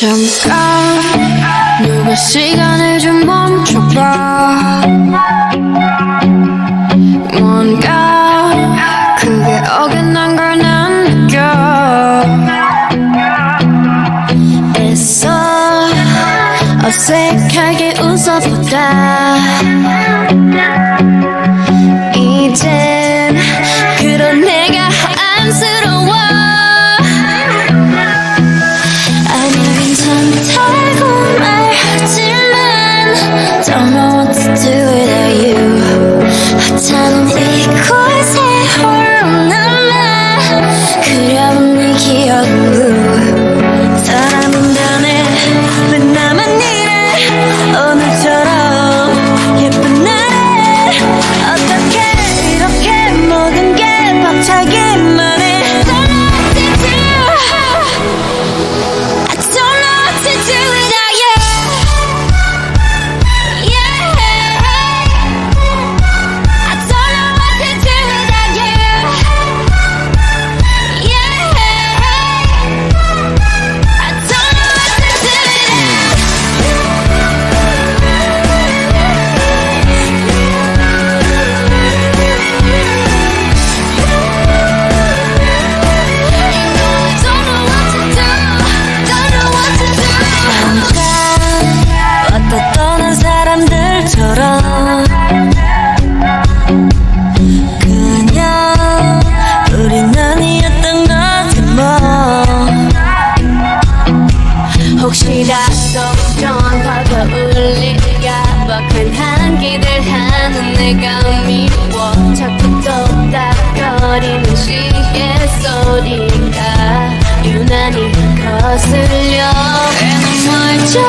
잠깐 누가 시간을 좀 멈춰봐. 뭔가 그게 어긋난 걸 난 느껴. 애써 어색하게 웃어보다 이젠 그런 내가 안쓰러워. 혹시나 썸전 다가올릴까봐 큰 한기들 하는 내가 미워. 자꾸 똑딱거리는 시계 소리가 유난히 거슬려. 내 눈물 좀